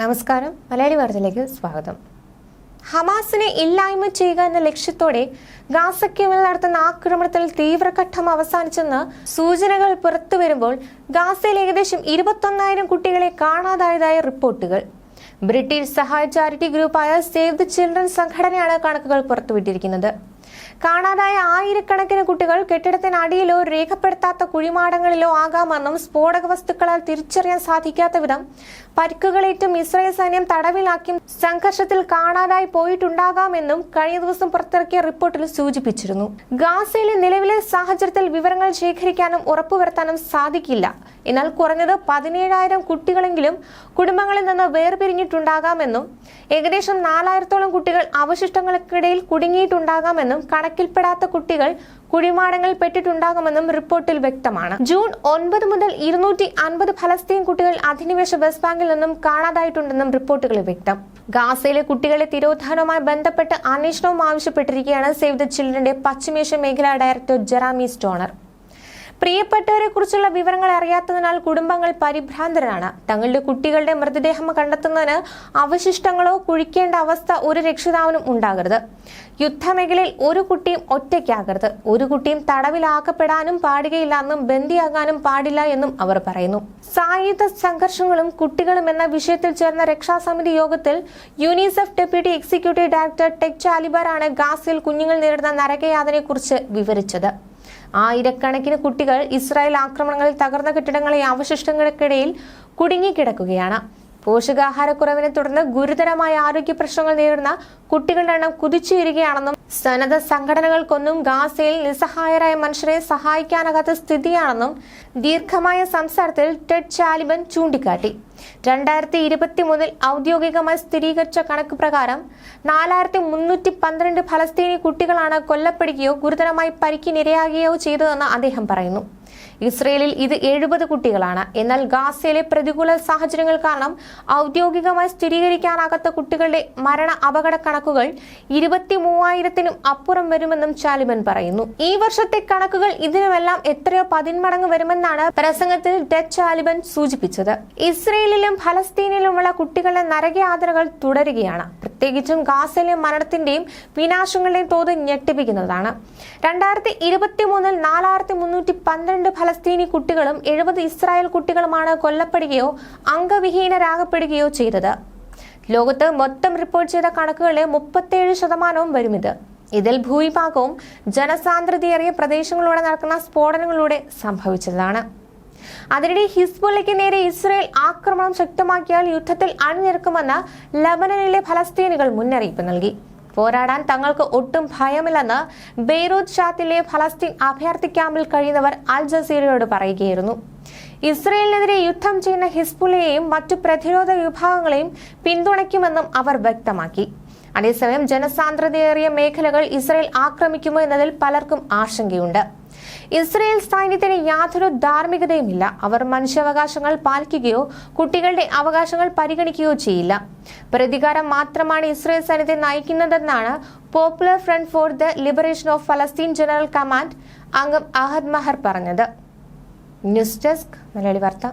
നമസ്കാരം. മലയാളി വാർത്തയിലേക്ക് സ്വാഗതം. ഹമാസിനെ ഇല്ലായ്മ ചെയ്യുക എന്ന ലക്ഷ്യത്തോടെ ഗാസയ്ക്ക് മേൽ നടത്തുന്ന ആക്രമണത്തിൽ തീവ്രഘട്ടം അവസാനിച്ചെന്ന് സൂചനകൾ പുറത്തുവരുമ്പോൾ ഗാസയിൽ ഏകദേശം ഇരുപത്തൊന്നായിരം കുട്ടികളെ കാണാതായതായ റിപ്പോർട്ടുകൾ. ബ്രിട്ടീഷ് സഹായ ചാരിറ്റി ഗ്രൂപ്പായ സേവ് ദി ചിൽഡ്രൻ സംഘടനയാണ് കണക്കുകൾ പുറത്തുവിട്ടിരിക്കുന്നത്. കാണാതായ ആയിരക്കണക്കിന് കുട്ടികൾ കെട്ടിടത്തിനടിയിലോ രേഖപ്പെടുത്താത്ത കുഴിമാടങ്ങളിലോ ആകാമെന്നും സ്ഫോടക വസ്തുക്കളാൽ തിരിച്ചറിയാൻ സാധിക്കാത്ത വിധം പരിക്കുകളേറ്റും ഇസ്രായേൽ സൈന്യം തടവിലാക്കിയും സംഘർഷത്തിൽ കാണാതായി പോയിട്ടുണ്ടാകാമെന്നും കഴിഞ്ഞ ദിവസം പുറത്തിറക്കിയ റിപ്പോർട്ടിൽ സൂചിപ്പിച്ചിരുന്നു. ഗാസയിലെ നിലവിലെ സാഹചര്യത്തിൽ വിവരങ്ങൾ ശേഖരിക്കാനും ഉറപ്പുവരുത്താനും സാധിക്കില്ല. എന്നാൽ കുറഞ്ഞത് പതിനേഴായിരം കുട്ടികളെങ്കിലും കുടുംബങ്ങളിൽ നിന്ന് വേർപിരിഞ്ഞിട്ടുണ്ടാകാമെന്നും ഏകദേശം നാലായിരത്തോളം കുട്ടികൾ അവശിഷ്ടങ്ങൾക്കിടയിൽ കുടുങ്ങിയിട്ടുണ്ടാകാമെന്നും കണക്കിൽപ്പെടാത്ത കുട്ടികൾ കുഴിമാടങ്ങളിൽ പെട്ടിട്ടുണ്ടാകുമെന്നും റിപ്പോർട്ടിൽ വ്യക്തമാണ്. ജൂൺ ഒൻപത് മുതൽ ഇരുന്നൂറ്റി അൻപത് ഫലസ്തീൻ കുട്ടികൾ അധിനിവേശ വെസ്റ്റ് ബാങ്കിൽ നിന്നും കാണാതായിട്ടുണ്ടെന്നും റിപ്പോർട്ടുകൾ വ്യക്തം. ഗാസയിലെ കുട്ടികളെ തിരോധാനവുമായി ബന്ധപ്പെട്ട് അന്വേഷണവും ആവശ്യപ്പെട്ടിരിക്കുകയാണ് സേവ് ദ ചിൽഡ്രന്റെ പശ്ചിമേഷ്യ മേഖലാ ഡയറക്ടർ ജെറാമി സ്റ്റോണർ. പ്രിയപ്പെട്ടവരെ കുറിച്ചുള്ള വിവരങ്ങൾ അറിയാത്തതിനാൽ കുടുംബങ്ങൾ പരിഭ്രാന്തരാണ്. തങ്ങളുടെ കുട്ടികളുടെ മൃതദേഹം കണ്ടെത്തുന്നതിന് അവശിഷ്ടങ്ങളോ കുഴിക്കേണ്ട അവസ്ഥ ഒരു രക്ഷിതാവിനും ഉണ്ടാകരുത്. യുദ്ധമേഖലയിൽ ഒരു കുട്ടിയും ഒറ്റയ്ക്കാകരുത്. ഒരു കുട്ടിയും തടവിലാക്കപ്പെടാനും പാടുകയില്ല എന്നും ബന്ദിയാകാനും പാടില്ല എന്നും അവർ പറയുന്നു. സായുധ സംഘർഷങ്ങളും കുട്ടികളും എന്ന വിഷയത്തിൽ ചേർന്ന രക്ഷാസമിതി യോഗത്തിൽ UNICEF deputy executive director Ted ചാലിബാറാണ് ഗാസിൽ കുഞ്ഞുങ്ങൾ നേരിടുന്ന നരകയാതനയെക്കുറിച്ച് വിവരിച്ചത്. ആയിരക്കണക്കിന് കുട്ടികൾ ഇസ്രായേൽ ആക്രമണങ്ങളിൽ തകർന്ന കെട്ടിടങ്ങളെ അവശിഷ്ടങ്ങൾക്കിടയിൽ കുടുങ്ങിക്കിടക്കുകയാണ്. പോഷകാഹാരക്കുറവിനെ തുടർന്ന് ഗുരുതരമായ ആരോഗ്യ പ്രശ്നങ്ങൾ നേരിടുന്ന കുട്ടികളുടെ എണ്ണം കുതിച്ചുയരുകയാണെന്നും സന്നദ്ധ സംഘടനകൾക്കൊന്നും ഗാസയിൽ നിസ്സഹായരായ മനുഷ്യരെ സഹായിക്കാനാകാത്ത സ്ഥിതിയാണെന്നും ദീർഘമായ സംസാരത്തിൽ ടെഡ് ചാലിബൻ ചൂണ്ടിക്കാട്ടി. രണ്ടായിരത്തി ഇരുപത്തി മൂന്നിൽ ഔദ്യോഗികമായി സ്ഥിരീകരിച്ച കണക്ക് പ്രകാരം നാലായിരത്തി മുന്നൂറ്റി പന്ത്രണ്ട് ഫലസ്തീനി കുട്ടികളാണ് കൊല്ലപ്പെടുകയോ ഗുരുതരമായി പരിക്കിനിരയാകുകയോ ചെയ്തതെന്ന് അദ്ദേഹം പറയുന്നു. ഇസ്രയേലിൽ ഇത് എഴുപത് കുട്ടികളാണ്. എന്നാൽ ഗാസയിലെ പ്രതികൂല സാഹചര്യങ്ങൾ കാരണം ഔദ്യോഗികമായി സ്ഥിരീകരിക്കാനാകാത്ത കുട്ടികളുടെ മരണ അപകട കണക്കുകൾ ഇരുപത്തി മൂവായിരത്തിനും അപ്പുറം വരുമെന്നും ചാലിബൻ പറയുന്നു. ഈ വർഷത്തെ കണക്കുകൾ ഇതിനുമെല്ലാം എത്രയോ പതിന്മടങ്ങ് വരുമെന്നാണ് പ്രസംഗത്തിൽ ഡച്ച് ചാലിബൻ സൂചിപ്പിച്ചത്. ഇസ്രയേലിലും ഫലസ്തീനിലുമുള്ള കുട്ടികളുടെ നരകയാതനകൾ തുടരുകയാണ്. പ്രത്യേകിച്ചും ഗാസയിലെ മരണത്തിന്റെയും വിനാശങ്ങളുടെയും തോത് ഞെട്ടിപ്പിക്കുന്നതാണ്. രണ്ടായിരത്തി ഇരുപത്തി മൂന്നിൽ നാലായിരത്തി മുന്നൂറ്റി പന്ത്രണ്ട് ഫലസ്തീനി കുട്ടികളും എഴുപത് ഇസ്രായേൽ കുട്ടികളുമാണ് കൊല്ലപ്പെടുകയോ അംഗവിഹീനരാകപ്പെടുകയോ ചെയ്തത്. ലോകത്ത് മൊത്തം റിപ്പോർട്ട് ചെയ്ത കണക്കുകളിലെ മുപ്പത്തേഴ് ശതമാനവും വരും ഇത് ഇതിൽ ഭൂരിഭാഗവും ജനസാന്ദ്രതയേറിയ പ്രദേശങ്ങളിലൂടെ നടക്കുന്ന സ്ഫോടനങ്ങളിലൂടെ സംഭവിച്ചതാണ്. അതിനിടെ ഹിസ്ബുള്ളയ്ക്ക് നേരെ ഇസ്രയേൽ ആക്രമണം ശക്തമാക്കിയാൽ യുദ്ധത്തിൽ അണിനിരക്കുമെന്ന് ലബനനിലെ ഫലസ്തീനുകൾ മുന്നറിയിപ്പ് നൽകി. പോരാടാൻ തങ്ങൾക്ക് ഒട്ടും ഭയമില്ലെന്ന് ബെയ്റൂത്ത് ഷാത്തിലെ ഫലസ്തീൻ അഭയാർത്ഥി ക്യാമ്പിൽ കഴിയുന്നവർ അൽ ജസീറയോട് പറയുകയായിരുന്നു. ഇസ്രയേലിനെതിരെ യുദ്ധം ചെയ്യുന്ന ഹിസ്ബുള്ളയെയും മറ്റു പ്രതിരോധ വിഭാഗങ്ങളെയും പിന്തുണയ്ക്കുമെന്നും അവർ വ്യക്തമാക്കി. അതേസമയം ജനസാന്ദ്രതയേറിയ മേഖലകൾ ഇസ്രയേൽ ആക്രമിക്കുമോ എന്നതിൽ പലർക്കും ആശങ്കയുണ്ട്. ഇസ്രയേൽ സൈന്യത്തിന് യാതൊരു ധാർമ്മികതയുമില്ല. അവർ മനുഷ്യാവകാശങ്ങൾ പാലിക്കുകയോ കുട്ടികളുടെ അവകാശങ്ങൾ പരിഗണിക്കുകയോ ചെയ്യില്ല. പ്രതികാരം മാത്രമാണ് ഇസ്രയേൽ സൈന്യത്തെ നയിക്കുന്നതെന്നാണ് popular front for the liberation of ഫലസ്തീൻ ജനറൽ കമാൻഡ് അംഗം അഹദ് മഹർ പറഞ്ഞത്. ന്യൂസ് ഡെസ്ക് മലയാളി വാർത്ത.